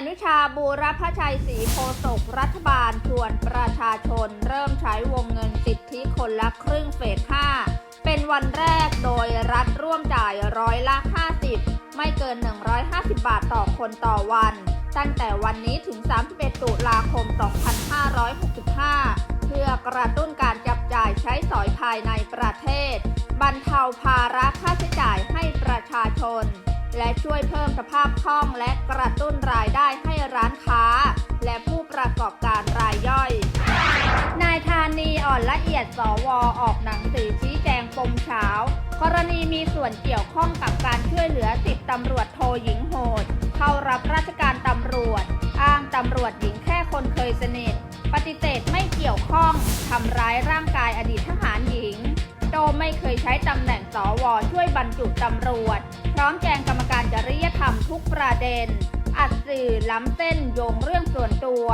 อนุชาบูรพชัยศรีโฆษกรัฐบาลชวนประชาชน เริ่มใช้วงเงินสิทธิคนละครึ่งเฟส 5 เป็นวันแรกโดยรัฐร่วมจ่ายร้อยละ 50 ไม่เกิน 150 บาทต่อคนต่อวัน ตั้งแต่วันนี้ถึง 31 ตุลาคม 2565 เพื่อกระตุ้นการจับจ่ายใช้สอยภายในประเทศ บรรเทาภาระค่าใช้จ่ายให้ประชาชน และช่วยเพิ่มสภาพคล่องและกระตุ้นรายได้ให้ร้านค้า และผู้ประกอบการรายย่อย นายธานีอ่อนละเอียดสวออกหนังสือชี้แจงปมเช้ากรณีมีส่วนเกี่ยวข้องกับการช่วยเหลือสิบตำรวจโทหญิงโหด เข้ารับราชการตำรวจ อ้างตำรวจหญิงแค่คนเคยสนิท ปฏิเสธไม่เกี่ยวข้องทำร้ายร่างกายอดีตทหารหญิง โดมไม่เคยใช้ตำแหน่งสวช่วยบรรจุตำรวจ พร้อมแจงกรรมการจริยธรรมทุกประเด็น อัดสื่อล้ำเส้นโยงเรื่องส่วนตัว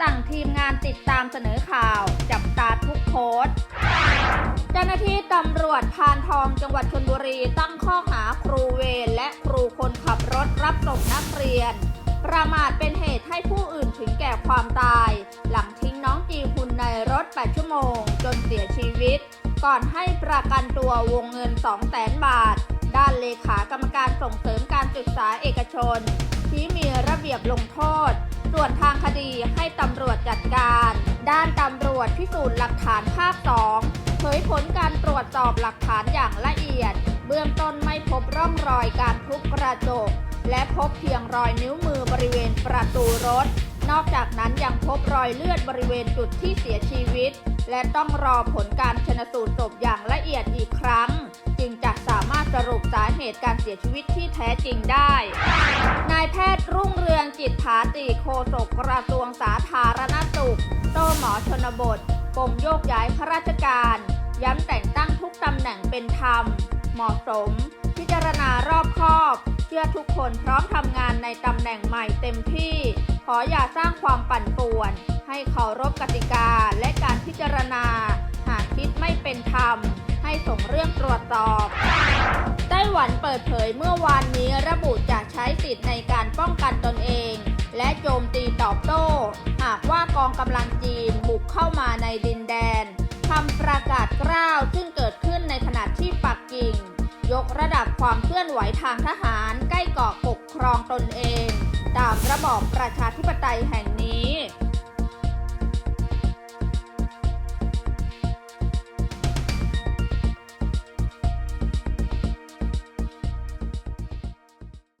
สั่งทีมงานติดตามเสนอข่าว จับตาทุกโพสต์เจ้าหน้าที่ตำรวจพานทองจังหวัดชนบุรีตั้งข้อหาครูเวรและครูคนขับรถรับส่งนักเรียน ประมาทเป็นเหตุให้ผู้อื่นถึงแก่ความตาย หลังทิ้งน้องจีฮุนในรถ 8 ชั่วโมง จนเสียชีวิต ก่อนให้ประกันตัววงเงิน 200,000 บาท ด้านเลขากรรมการส่งเสริมการศึกษาเอกชน ที่มีระเบียบลงโทษ ส่วนทางคดีให้ตำรวจจัดการ ด้านตำรวจพิสูจน์หลักฐานภาค 2 เผยผลการตรวจสอบหลักฐานอย่างละเอียด เบื้องต้นไม่พบร่องรอยการทุบกระจก และพบเพียงรอยนิ้วมือบริเวณประตูรถ นอกจากนั้นยังพบรอยเลือดบริเวณจุดที่เสียชีวิต และต้องรอผลการชนสูตรศพอย่างละเอียดอีกครั้ง จึงจะสามารถสรุปสาเหตุการเสียชีวิตที่แท้จริงได้ นายแพทย์รุ่งเรืองจิตผาติโฆษกกระทรวงสาธารณสุขโตหมอชนบทปมโยกย้ายข้าราชการ ย้ำแต่งตั้งทุกตำแหน่งเป็นธรรม เหมาะสม พิจารณารอบคอบ ชื่อทุกคนพร้อมทำงานในตำแหน่งใหม่เต็มที่ ขออย่าสร้างความปั่นป่วน ให้เคารพกติกาและการพิจารณา หากคิดไม่เป็นธรรม ให้ส่งเรื่องตรวจสอบไต้หวันเปิดเผยเมื่อวานนี้ระบุจะใช้สิทธิ์ในการป้องกันตนเอง และโจมตีตอบโต้ หากว่ากองกำลังจีนบุกเข้ามาในดินแดน ความเคลื่อนไหวทางทหารใกล้เกาะปกครองตนเอง ตามระบอบประชาธิปไตยแห่งนี้